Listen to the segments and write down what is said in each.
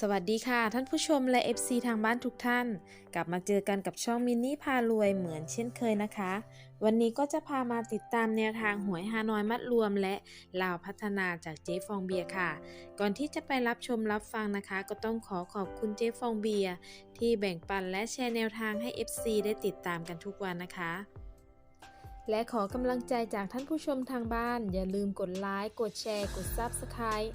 สวัสดีค่ะ ท่านผู้ชมและ FC ทางบ้านทุกท่าน กลับมาเจอกันกับช่องมินนี่พารวยเหมือนเช่นเคยนะคะ วันนี้ก็จะพามาติดตามแนวทางหวยฮานอยมัดรวมและลาวพัฒนาจากเจ๊ฟองเบียร์ค่ะ ก่อนที่จะไปรับชมรับฟังนะคะ ก็ต้องขอขอบคุณเจ๊ฟองเบียร์ที่แบ่งปันและแชร์แนวทางให้ FC ได้ติดตามกันทุกวันนะคะและขอกำลังใจจากท่านผู้ชมทางบ้าน อย่าลืมกดไลค์ กดแชร์ กด Subscribe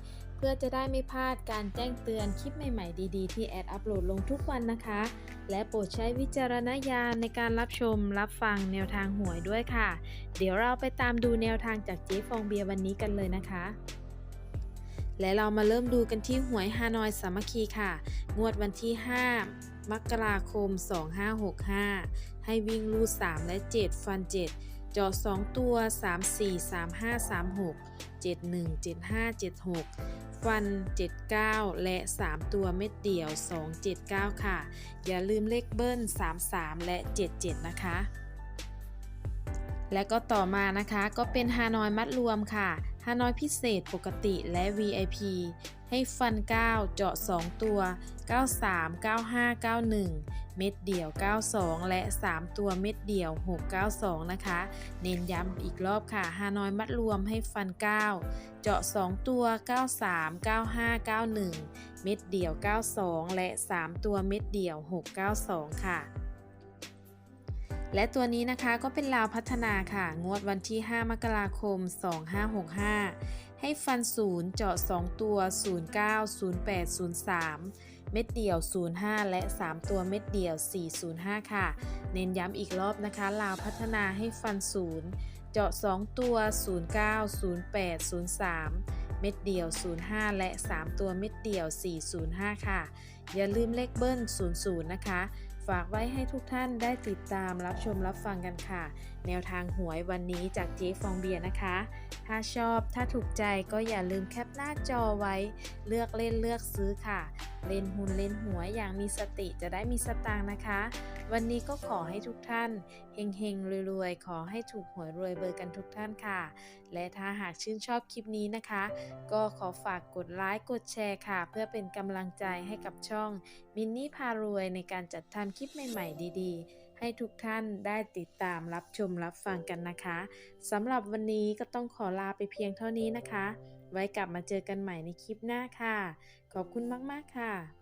พื่อจะได้ไม่พลาดการแจ้งเตือนคลิปใหม่ๆ ดีๆ ที่แอดอัปโหลดลงทุกวันนะคะ และโปรดใช้วิจารณญาณในการรับชมรับฟังแนวทางหวยด้วยค่ะ เดี๋ยวเราไปตามดูแนวทางจากเจ๊ฟองเบียร์วันนี้กันเลยนะคะ และเรามาเริ่มดูกันที่หวยฮานอยสามัคคีค่ะ งวดวันที่ 5 มกราคม 2565 ให้วิ่งลูด 3 และ 7 ฟัน 7 จอ 2 ตัว 3 4 3 5 3 6 7 1 7 5 7 6 ฟัน 79 และ 3 ตัวเม็ดเดี่ยว 279 ค่ะ อย่าลืมเลขเบิ้ล 33 และ 77 นะคะ และก็ต่อมานะคะก็เป็นฮานอยมัดรวมค่ะฮานอยพิเศษปกติและ VIP ให้ฟัน 9 เจาะ 2 ตัว 93 95 91 เม็ดเดี่ยว 92 และ 3 ตัวเม็ดเดี่ยว 692 นะคะ เน้นย้ำอีกรอบค่ะฮานอยมัดรวมให้ฟัน 9 เจาะ 2 ตัว 93 95 91 เม็ดเดี่ยว 92 และ 3 ตัวเม็ดเดี่ยว 692 ค่ะ และตัวนี้นะคะก็เป็นลาวพัฒนาค่ะ งวดวันที่ 5 มกราคม 2565 ให้ฟัน 0 เจาะ 2 ตัว 09 08 03 เม็ดเดี่ยว 05 และ 3 ตัวเม็ดเดี่ยว 405 ค่ะ เน้นย้ำอีกรอบนะคะ ลาวพัฒนาให้ฟัน 0 เจาะ 2 ตัว 09 08 03 เม็ดเดี่ยว 05 และ 3 ตัวเม็ดเดี่ยว 405 ค่ะ อย่าลืมเลขเบิ้ล00 นะคะ ฝากไว้ให้ทุกท่านได้ติดตามรับชมรับฟังกันค่ะ แนวทางหวยวันนี้จากเจ๊ฟองเบียร์นะคะ ถ้าชอบถ้าถูกใจก็อย่าลืมแคปหน้าจอไว้ เลือกเล่นเลือกซื้อค่ะ เล่นหุ้นเล่นหวยอย่างมีสติจะได้มีสตางค์นะคะ วันนี้ก็ขอให้ทุกท่านเฮงๆรวยๆ ขอให้ถูกหวยรวยเบอร์กันทุกท่านค่ะ และถ้าหากชื่นชอบคลิปนี้นะคะ ก็ขอฝากกดไลค์กดแชร์ค่ะ เพื่อเป็นกำลังใจให้กับช่องมินนี่พารวยในการจัดทำคลิปใหม่ ๆ ดี ๆ ให้ทุกท่านได้ติดตามรับชมรับฟังกันนะคะสำหรับวันนี้ก็ต้องขอลาไปเพียงเท่านี้นะคะ ไว้กลับมาเจอกันใหม่ในคลิปหน้าค่ะ ขอบคุณมากๆค่ะ